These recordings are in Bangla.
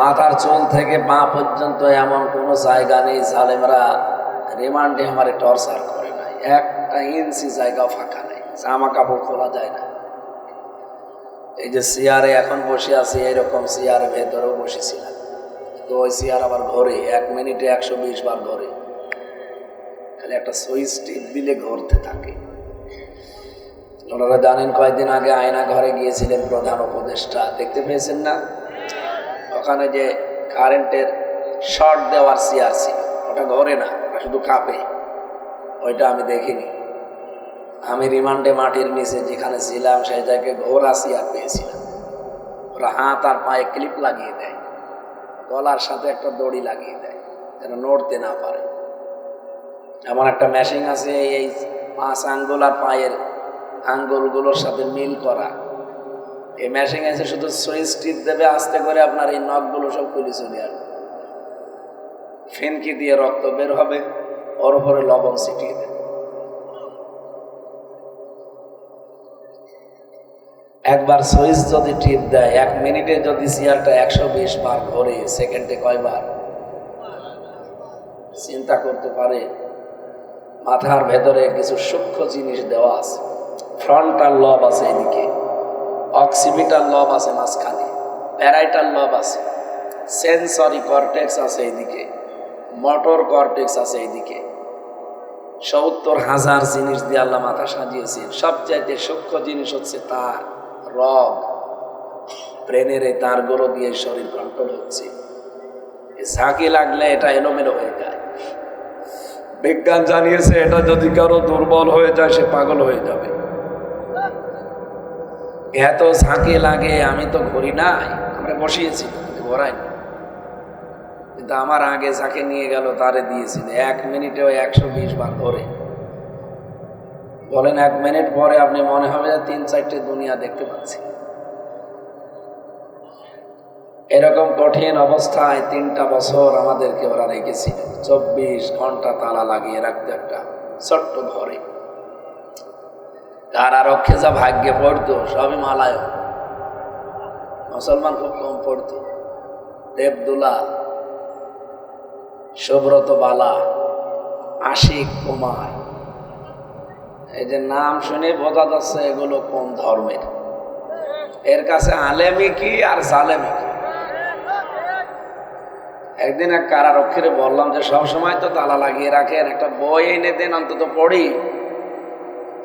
মাথার চুল থেকে পা পর্যন্ত এমন কোনো জায়গা নেই জালেমরা রিমান্ডে আমার টর্চার করে নাই। একটা ইঞ্চি জায়গা ফাঁকা নেই জামা কাপড় খোলা যায় না। এই যে চেয়ারে এখন বসে আছি, এরকম চেয়ারে ভেতরেও বসেছিলাম। তো ওই চেয়ার আবার ঘরে, এক মিনিটে একশো বিশ বার ঘরে। খালি একটা সুইচ টিপ দিলে ঘুরতে থাকে। ওনারা জানেন কয়েকদিন আগে আয়না ঘরে গিয়েছিলেন প্রধান উপদেষ্টা। দেখতে পেয়েছেন না? ওখানে যে কারেন্টের শর্ট দেওয়ার চেয়ার ছিল, ওটা ঘরে না, ওটা শুধু কাঁপে। ওইটা আমি দেখিনি। আমি রিমান্ডে মাটির নিচে যেখানে ছিলাম, সেই জায়গায় ঘোরা চেয়ার পেয়েছিলাম। ওরা হাত আর পায়ে ক্লিপ লাগিয়ে দেয়। গলার সাথে একটা দড়ি লাগিয়ে দেয়, যেন নড়তে না পারে। এমন একটা মেশিন আছে, এই পাঁচ আঙ্গুল আর পায়ের আঙ্গুলগুলোর সাথে মিল করা। এই মেশিন আছে শুধু সুইচ টিপ দেবে আস্তে করে আপনার এই নখগুলো সব খুলে চলে আসবে। ফেনকি দিয়ে রক্ত বের হবে, ওর উপরে লবণ ছিটিয়ে দেবে। একবার সুইচ যদি টিপ দেয়, এক মিনিটে যদি চেয়ারটা একশো বিশ বার ঘোরে সেকেন্ডে কয়বার? চিন্তা করতে পারে, মাথার ভেতরে কিছু সূক্ষ্ম জিনিস দেওয়া আছে। ফ্রন্টাল লব আছে এদিকে। অক্সিপিটাল লব আছে মাঝখানে, প্যারাইটাল লব আছে, সেন্সরি কর্টেক্স আছে এদিকে, মোটর কর্টেক্স আছে এদিকে। সত্তর হাজার জিনিস দিয়ে আল্লাহ মাথা সাজিয়েছে সবচাইতে সূক্ষ্ম জিনিস হচ্ছে তার রগ ব্রেনের এই তারগুলো দিয়ে শরীর কন্ট্রোল হচ্ছে। ঝাঁকি লাগলে এটা এলোমেলো হয়ে যায়। বিজ্ঞান জানিয়েছে, এটা যদি কারও দুর্বল হয়ে যায়, সে পাগল হয়ে যাবে। এত ঝাঁকি লাগে, আমি তো ঘুরি নাই। আমরা বসিয়েছি ঘোরাইনি কিন্তু আমার আগে ঝাঁকে নিয়ে গেল, তারে দিয়েছিল এক মিনিটে ওই একশো বিশ বার ধরে বলেন, এক মিনিট পরে আপনি মনে হবে যে তিন চারটে দুনিয়া দেখতে পাচ্ছি। এরকম কঠিন অবস্থায় তিনটা বছর আমাদেরকে ওরা রেখেছিল। চব্বিশ ঘণ্টা তালা লাগিয়ে রাখতে একটা ছোট্ট ঘরে। কারারক্ষে যা ভাগ্যে পড়তো, সবই মালায় মুসলমান খুব কম পড়তো। দেবদুলা সুব্রত বালা, আশিক কুমার, এই যে নাম শুনে বোঝা যাচ্ছে এগুলো কোন ধর্মের। এর কাছে আলেমি কি আর জালেমি কি? একদিন এক কারারক্ষীরে বললাম যে সব সময় তো তালা লাগিয়ে রাখেন, একটা বই এনে দেন, অন্তত পড়ি।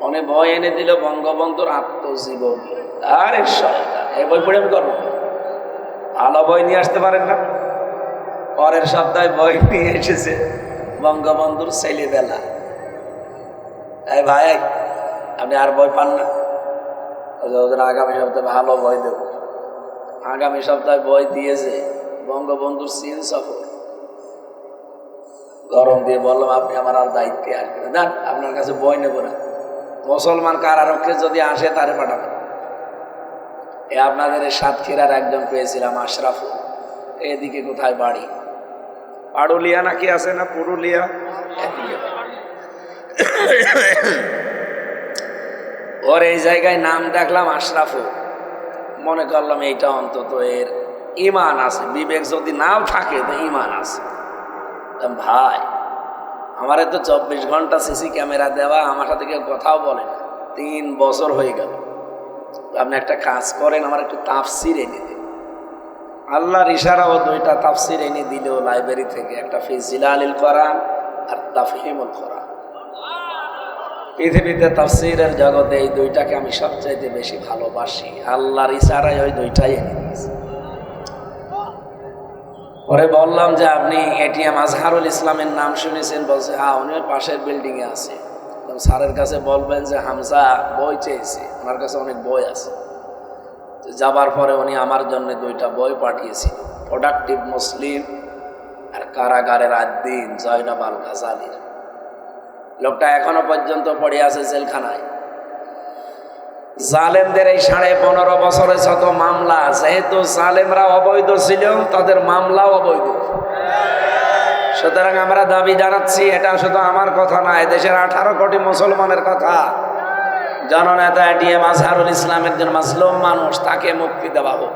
অনেক বই এনে দিল বঙ্গবন্ধুর আত্মজীবনী। আরে এই বই পড়ে আমি করব ভালো বই নিয়ে আসতে পারেন না? পরের সপ্তাহে বই নিয়ে এসেছে বঙ্গবন্ধুর ছেলেবেলা। এই ভাই, আপনি আর বই পান না? ওদের আগামী সপ্তাহে ভালো বই দেব। আগামী সপ্তাহে বই দিয়েছে বঙ্গবন্ধুর চীন সফর। গরম দিয়ে বললাম, আপনি আমার আর দায়িত্বে আসবেন না, আপনার কাছে বই নেব না। মুসলমান কারারক্ষে যদি আসে তারে পাঠাবেন এ আপনাদের সাতক্ষীরার একজন পেয়েছিলাম আশরাফুল। এদিকে কোথায় বাড়ি? পাড়ুলিয়া নাকি আছে না পুরুলিয়া? ওর এই জায়গায় নাম দেখলাম আশরাফুল। মনে করলাম এইটা অন্তত এর ইমান আছে। বিবেক যদি নাও থাকে তো ইমান আছে। ভাই আমার তো চব্বিশ ঘণ্টা সিসি ক্যামেরা দেওয়া, আমার সাথে কেউ কথাও বলে না। তিন বছর হয়ে গেল। আপনি একটা কাজ করেন, আমার একটু তাফসির এনে দিন। আল্লাহর ইশারাও দুইটা তাফসির এনে দিল লাইব্রেরি থেকে, একটা ফিজিলা আলিল করান আর তাফহিমুল করান পৃথিবীতে তাফসিরের জগতে এই দুইটাকে আমি সবচাইতে বেশি ভালোবাসি। আল্লাহর ইশারায় ওই দুইটাই এনে দিয়েছি। পরে বললাম যে আপনি এটিএম আজহারুল ইসলামের নাম শুনেছেন, বলছে হ্যাঁ উনি পাশের বিল্ডিংয়ে আছে। স্যারের কাছে বলবেন যে, হামজা, বই চেয়েছে, ওনার কাছে অনেক বই আছে। যাবার পরে উনি আমার জন্য দুইটা বই পাঠিয়েছিল প্রোডাক্টিভ মুসলিম আর কারাগারের আদ্দিন জয়নব আল লোকটা এখনও পর্যন্ত পড়ে আছে জেলখানায়। জালেমদের এই সাড়ে পনেরো বছরে শত মামলা, যেহেতু জালেমরা অবৈধ ছিল, তাদের মামলাও অবৈধ। সুতরাং আমরা দাবি জানাচ্ছি, এটা শুধু আমার কথা না দেশের আঠারো কোটি মুসলমানের কথা। জননেতা এটিএম আজহারুল ইসলামের জন্য মাসলুম মানুষ, তাকে মুক্তি দেওয়া হোক।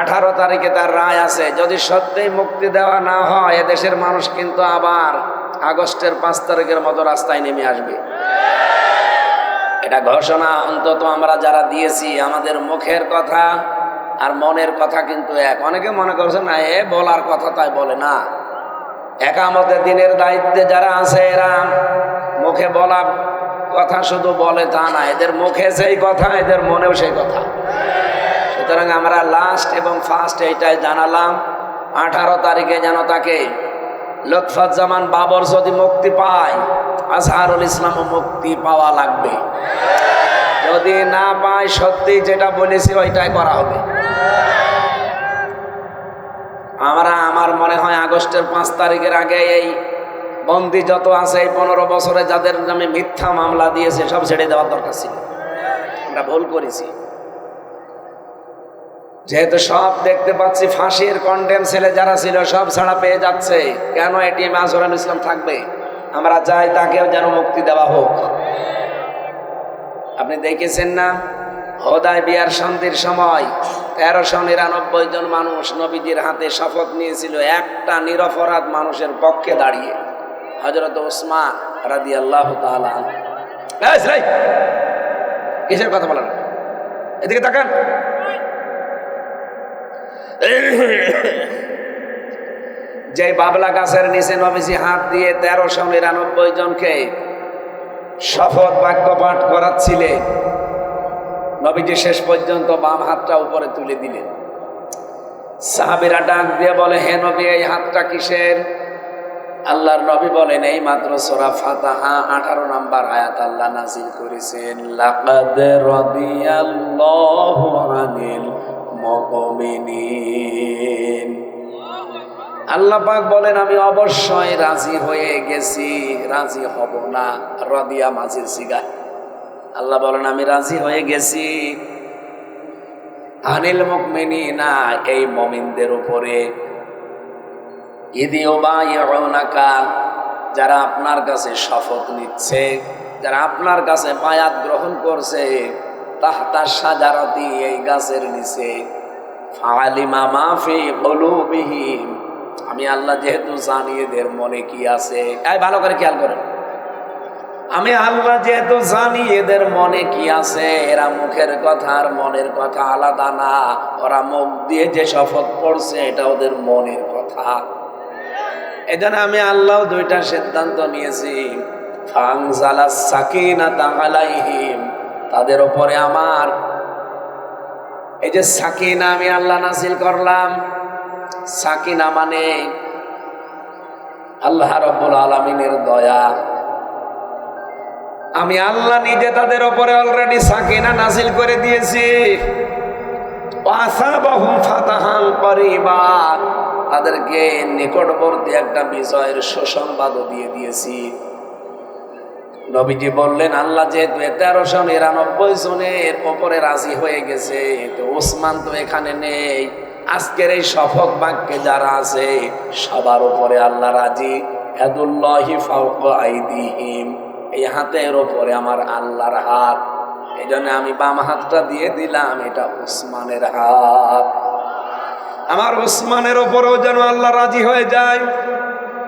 আঠারো তারিখে তার রায় আছে, যদি সত্যিই মুক্তি দেওয়া না হয় এদেশের মানুষ কিন্তু আবার আগস্টের পাঁচ তারিখের মতো রাস্তায় নেমে আসবে। এটা ঘোষণা অন্তত আমরা যারা দিয়েছি, আমাদের মুখের কথা আর মনের কথা কিন্তু এক। অনেকে মনে করছে, না, এ বলার কথা তাই বলে না। একামতের দিনের দায়িত্বে যারা আছে এরা, মুখে বলা কথা শুধু বলে তা না, এদের মুখে সেই কথা, এদের মনেও সেই কথা। সুতরাং আমরা লাস্ট এবং ফার্স্ট এইটাই জানালাম। আঠারো তারিখে যেন তাকে লুৎফাজ্জামান বাবর যদি মুক্তি পায়, আজহারুল ইসলামও মুক্তি পাওয়া লাগবে। যদি না পায়, সত্যি যেটা বলেছি ওইটাই করা হবে। আমরা, আমার মনে হয় আগস্টের পাঁচ তারিখের আগে এই বন্দি যত আছে, এই পনেরো বছরে যাদের নামে মিথ্যা মামলা দিয়েছে, সব ছেড়ে দেওয়ার দরকার ছিল। আমরা ভুল করেছি। যেহেতু সব দেখতে পাচ্ছি, ফাঁসির কন্ডেম ছেলে যারা ছিল, সব ছাড়া পেয়ে যাচ্ছে। কেন এটিএম আজরান ইসলাম থাকবে? আমরা চাই তাকেও যেন মুক্তি দেওয়া হোক। আপনি দেখেছেন না? হোদায় বিয়ার শান্তির সময় তেরোশো নিরানব্বই জন মানুষ নবীজির হাতে শপথ নিয়েছিল, একটা নিরপরাধ মানুষের পক্ষে দাঁড়িয়ে। হজরত ওসমান রাদি আল্লাহ কিসের কথা বলেন? এদিকে তাকান। যে বাবলা গাছের নিচে নবীজি হাত দিয়ে তেরোশো নিরানব্বই জনকে শপথ বাক্য পাঠ করাচ্ছিলেন নবীজি শেষ পর্যন্ত বাম হাতটা উপরে তুলে দিলেন। সাহাবিরা ডাক দিয়ে বলে, হে নবী, এই হাতটা কিসের? আল্লাহর নবী বলেন, এই মাত্র সোরা ফাতাহা, আঠারো নাম্বার আয়াত আল্লাহ নাজিল করেছেন। আল্লাহ পাক বলেন, আমি অবশ্যই রাজি হয়ে গেছি, রাজি হব না। রদিয়া মাঝির সিগা আল্লাহ বলেন, আমি রাজি হয়ে গেছি। আনিল মুকমিনী না এই মমিনদের উপরে। ইদিও বা ইউনাকা যারা আপনার কাছে শপথ নিচ্ছে, যারা আপনার কাছে মায়াত গ্রহণ করছে, তাহতা সাজারতি, এই গাছের নিচে। ফালিমা মাফি কলুবিহীন আমি আল্লাহ যেহেতু জানি এদের মনে কি আছে। এই, ভালো করে খেয়াল করেন। আমি আল্লাহ যেহেতু জানি এদের মনে কি আছে, এরা মুখের কথা আর মনের কথা আলাদা না। ওরা মুখ দিয়ে যে শপথ পড়ছে, এটা ওদের মনের কথা। এজন্য আমি আল্লাহ দুইটা সিদ্ধান্ত নিয়েছি। ফাংজালা সাকিনা তাহালাইহিম তাদের উপরে আমার এই যে সাকিনা আমি আল্লাহ নাসিল করলাম। সাকিনা মানে আল্লাহ রব্বুল আলমিনের দয়া। আমি আল্লাহ নিজে তাদের ওপরে অলরেডি সাকিনা নাসিল করে দিয়েছি। তাদেরকে নিকটবর্তী একটা বিষয়ের সুসংবাদও দিয়ে দিয়েছি। নবীজি বললেন, আল্লাহ যেহেতু তেরোশো নিরানব্বই জনের ওপরে রাজি হয়ে গেছে, তো ওসমান তো এখানে নেই। আজকের এই শপথ বাক্যে যারা আছে, সবার উপরে আল্লাহ রাজি। এদুল্লাহি ফাউক আইদিহিম। এই হাতের ওপরে আমার আল্লাহর হাত। এই জন্য আমি বাম হাতটা দিয়ে দিলাম, এটা উসমানের হাত। আমার উসমানের ওপরেও যেন আল্লাহ রাজি হয়ে যায়।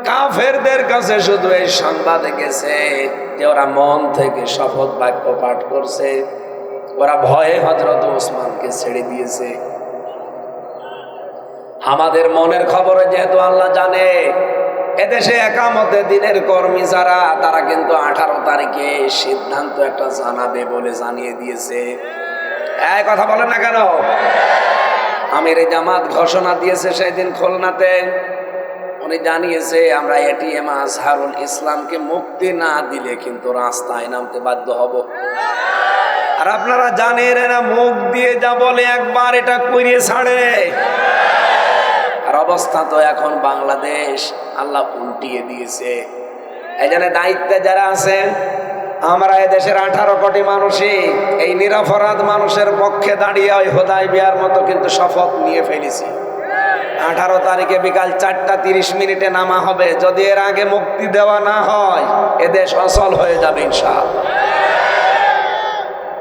কাফেরদের কাছে শুধু এই সংবাদ গেছে যে ওরা মন থেকে শপথ বাক্য পাঠ করছে। ওরা ভয়ে হজরত ওসমানকে ছেড়ে দিয়েছে। আমাদের মনের খবরে যেহেতু আল্লাহ জানে, এদেশে একামতে দিনের কর্মী যারা, তারা কিন্তু আঠারো তারিখে সিদ্ধান্ত একটা জানাবে বলে জানিয়ে দিয়েছে। এক কথা বলে না কেন? আমির জামাত ঘোষণা দিয়েছে সেই দিন খুলনাতে। উনি জানিয়েছে, আমরা এটিএম আজহারুল ইসলামকে মুক্তি না দিলে কিন্তু রাস্তায় নামতে বাধ্য হব। আর আপনারা জানেন এরা মুখ দিয়ে যা বলে একবার এটা করিয়ে ছাড়ে। আর অবস্থা তো এখন বাংলাদেশ, আল্লাহ উল্টিয়ে দিয়েছে। জন্য দায়িত্বে যারা আছেন, আমরা এদেশের আঠারো কোটি মানুষই এই নিরাপরাধ মানুষের পক্ষে দাঁড়িয়ে ওই হোদাই বিয়ার মতো কিন্তু শপথ নিয়ে ফেলেছি। আঠারো তারিখে বিকাল চারটা তিরিশ মিনিটে নামা হবে। যদি এর আগে মুক্তি দেওয়া না হয় এদেশ অসল হয়ে যাবে ইনশাআল্লাহ।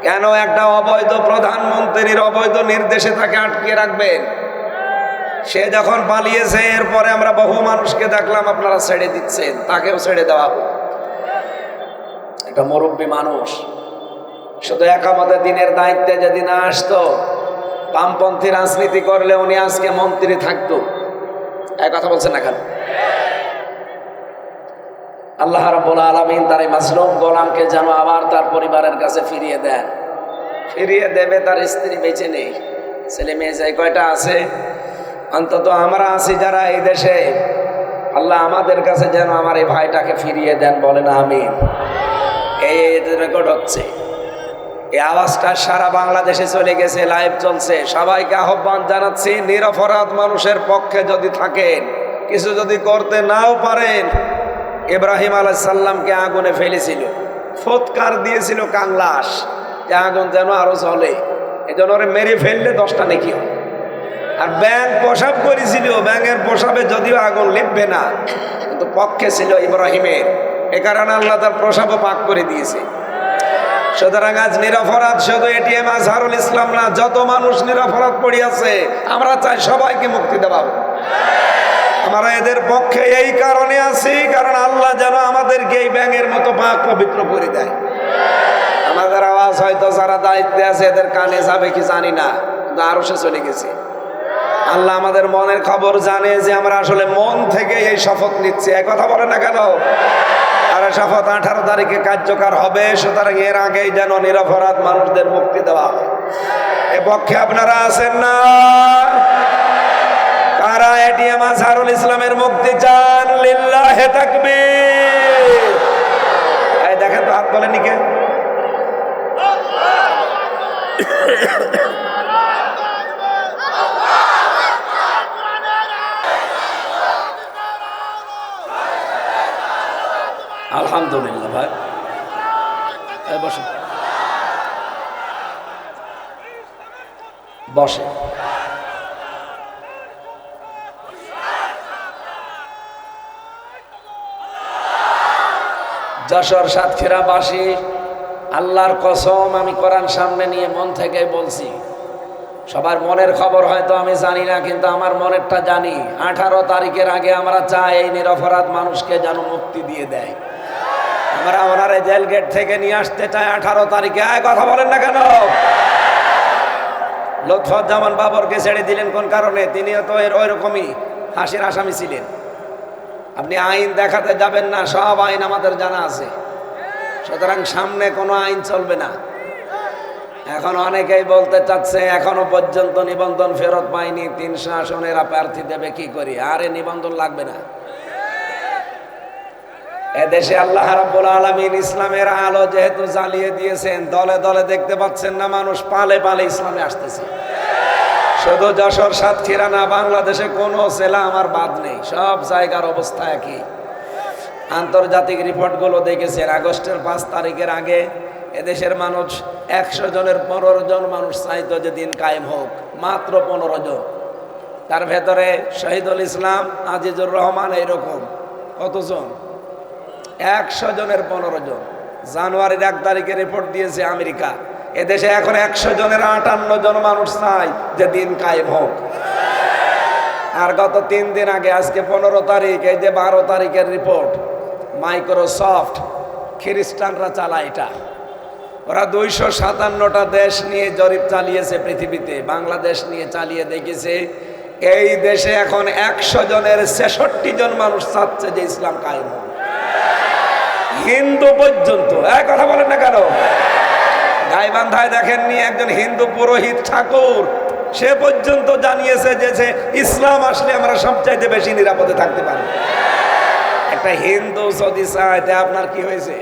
কেন একটা অবৈধ প্রধানমন্ত্রীর অবৈধ নির্দেশে তাকে আটকে রাখবেন? সে যখন পালিয়েছে, এরপরে আমরা বহু মানুষকে দেখলাম আপনারা ছেড়ে দিচ্ছেন, তাকেও ছেড়ে দেওয়া একটা মুরব্বী মানুষ, শুধু একামতে দিনের দায়িত্বে যদি না আসতো বামপন্থী রাজনীতি করলে উনি আজকে মন্ত্রী থাকতো। এক কথা বলছেন না কেন? আল্লাহ রাব্বুল আলামিন তার এই মাসলুম গোলামকে যেন আবার তার পরিবারের কাছে ফিরিয়ে দেন। ফিরিয়ে দেবে, তার স্ত্রী বেঁচে নেই। ছেলে মেয়ে যাই কয়টা আছে? অন্তত আমরা আছি যারা এই দেশে। আল্লাহ আমাদের কাছে যেন আমার এই ভাইটাকে ফিরিয়ে দেন বলেন আমিন। এই রেকর্ড হচ্ছে। এই আওয়াজটা সারা বাংলাদেশে চলে গেছে লাইভ চলছে। সবাইকে আহ্বান জানাচ্ছি, নিরপরাধ মানুষের পক্ষে যদি থাকেন, কিছু যদি করতে নাও পারেন, ইব্রাহিম আলাইসাল্লামকে আগুনে ফেলেছিল, ফৎকার দিয়েছিল কাংলাস যে আগুন যেন আরও চলে এই জন্য ওরে মেরে ফেললে দশটা নেকি আর ব্যাং প্রসাব করেছিল, ব্যাঙের প্রসাবে যদিও আগুন লিখবে না, কিন্তু পক্ষে ছিল ইব্রাহিমের। এ কারণে আল্লাহ তার প্রসাবও পাক করে দিয়েছে। সুতরাং আজ নিরপরাধ শুধু এটিএম আজহারুল ইসলাম না, যত মানুষ নিরপরাধ পড়িয়াছে, আমরা চাই সবাইকে মুক্তি দেওয়া। আমরা এদের পক্ষে এই কারণে আছি, কারণ আল্লাহ যেন আমাদেরকে এই ব্যাঙের মতো পাক পবিত্র করে দেয়। আমাদের আওয়াজ হয়তো যারা দায়িত্বে আছে, এদের কানে যাবে কি জানি না, কিন্তু আরও সে চলে গেছে। আল্লাহ আমাদের মনের খবর জানে যে আমরা আসলে মন থেকে এই শপথ নিচ্ছি। এক কথা বলে না কেন? এই শপথ আঠারো তারিখে কার্যকর হবে, সুতরাং এর আগেই যেন নিরপরাধ মানুষদের মুক্তি দেওয়া হয়। এ পক্ষে আপনারা আছেন না? কারা এটিএম আজহারুল ইসলামের মুক্তি চান? লিল্লাহে এই দেখেন তো হাত বলেনি কে? আলহামদুলিল্লাহ, ভাই। বসে বসে যশোর সাতক্ষীরাবাসী, আল্লাহর কসম, আমি কোরআন সামনে নিয়ে মন থেকে বলছি। সবার মনের খবর হয়তো আমি জানি না, কিন্তু আমার মনেরটা জানি। আঠারো তারিখের আগে আমরা চাই এই নিরপরাধ মানুষকে যেন মুক্তি দিয়ে দেয়। আমরা ওনার জেল গেট থেকে নিয়ে আসতে চাই আঠারো তারিখে। আয়, কথা বলেন না কেন? লুৎফুজ্জামান বাবরকে ছেড়ে দিলেন কোন কারণে? তিনিও তো এর ওই রকমই হাসির আসামি ছিলেন। আপনি আইন দেখাতে যাবেন না, সব আইন আমাদের জানা আছে। সুতরাং সামনে কোনো আইন চলবে না। এখন অনেকেই বলতে চাচ্ছে, এখনও পর্যন্ত নিবন্ধন ফেরত পায়নি তিনশো আসনের প্রার্থী দেবে কি করি? আরে নিবন্ধন লাগবে না। এদেশে আল্লাহ রাব্বুল আলামিন ইসলামের আলো যেহেতু জ্বালিয়ে দিয়েছেন, দলে দলে দেখতে পাচ্ছেন না মানুষ, পালে পালে ইসলামে আসতেছে। শুধু যশোর সাতক্ষীরা না, বাংলাদেশে কোনো জেলা আমার বাদ নেই, সব জায়গার অবস্থা একই। আন্তর্জাতিক রিপোর্টগুলো দেখেছেন, আগস্টের পাঁচ তারিখের আগে এদেশের মানুষ একশো জনের পনেরো জন মানুষ চাইতো যে দিন কায়েম হোক, মাত্র পনেরো জন। তার ভেতরে শহীদুল ইসলাম, আজিজুর রহমান এইরকম, কতজন? একশো জনের পনেরো জন। জানুয়ারির এক তারিখে রিপোর্ট দিয়েছে আমেরিকা। এদেশে এখন একশো জনের আটান্ন জন মানুষ চাই যে দিন কায়েম হোক। আর গত তিন দিন আগে, আজকে পনেরো তারিখ, এই যে বারো তারিখের রিপোর্ট মাইক্রোসফট খ্রিস্টানরা চালায় এটা। ওরা দুইশো সাতান্নটা দেশ নিয়ে জরিপ চালিয়েছে পৃথিবীতে, বাংলাদেশ নিয়ে চালিয়ে দেখেছে। এই দেশে এখন একশো জনের ছেষট্টি জন মানুষ চাচ্ছে যে ইসলাম কায়েম হোক। হিন্দু পর্যন্ত। এক কথা বলেন না কেন? গাইবান্ধায় দেখেননি একজন হিন্দু পুরোহিত ঠাকুর। সে পর্যন্ত জানিয়েছে যে ইসলাম আসলে আমরা সবচাইতে বেশি নিরাপদে থাকতে পারি। একটা হিন্দু যদি চায় আপনার কি হয়েছে?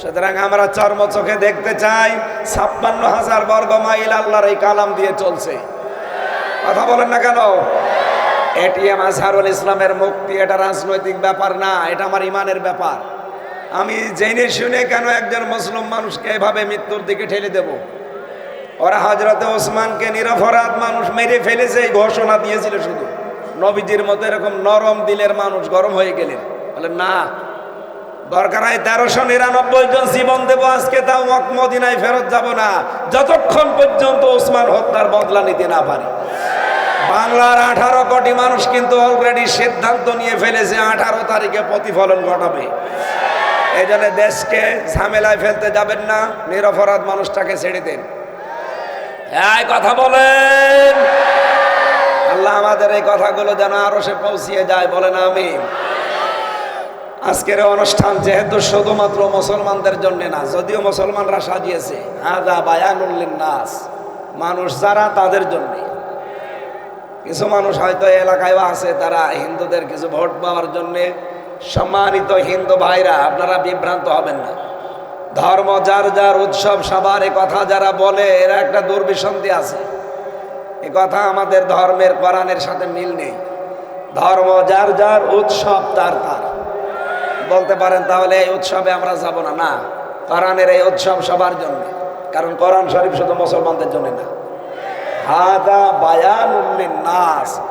সুতরাং আমরা চর্ম চোখে দেখতে চাই, ছাপ্পান্ন হাজার বর্গ মাইল আল্লাহর এই কালাম দিয়ে চলছে। কথা বলেন না কেন? এটিএম আজহারুল ইসলামের মুক্তি এটা রাজনৈতিক ব্যাপার না, এটা আমার ইমানের ব্যাপার। আমি জেনে শুনে কেন একজন মুসলিম মানুষকে এভাবে মৃত্যুর দিকে ঠেলে দেব? ওরা হজরতে ওসমানকে নিরপরাধ মানুষ মেরে ফেলেছে এই ঘোষণা দিয়েছিল শুধু। নবীজির মতো এরকম নরম দিলের মানুষ গরম হয়ে গেলেন। বলে না, দরকার হয় তেরোশো নিরানব্বই জন জীবন দেবো, আজকে তাও মক- মদিনায় ফেরত যাব না। যতক্ষণ পর্যন্ত ওসমান হত্যার বদলা নিতে না পারে। বাংলার আঠারো কোটি মানুষ কিন্তু অলরেডি সিদ্ধান্ত নিয়ে ফেলেছে, আঠারো তারিখে প্রতিফলন ঘটাবে। এই দেশকে ঝামেলায় ফেলতে যাবেন না, নিরপরাধ মানুষটাকে ছেড়ে দেন। হ্যাঁ কথা বলেন। আল্লাহ আমাদের এই কথাগুলো যেন আরও সে পৌঁছিয়ে যায়, বলেন আমি আজকের অনুষ্ঠান যেহেতু শুধুমাত্র মুসলমানদের জন্য না, যদিও মুসলমানরা সাজিয়েছে আদা বায়ানুল্লিন নাস মানুষ যারা তাদের জন্য। কিছু মানুষ হয়তো এই এলাকায়ও আছে, তারা হিন্দুদের কিছু ভোট পাওয়ার জন্যে সম্মানিত হিন্দু ভাইরা, আপনারা বিভ্রান্ত হবেন না। ধর্ম যার যার উৎসব, সবার কথা যারা বলে, এরা একটা দুর্বিসন্ধি আছে। এ কথা আমাদের ধর্মের, কোরআনের সাথে মিল নেই। ধর্ম যার যার উৎসব, তার তার। বলতে পারেন তাহলে এই উৎসবে আমরা যাব না। না, কোরআনের এই উৎসব সবার জন্য। কারণ কোরআন শরীফ শুধু মুসলমানদের জন্য না। হাদা বায়ান নাস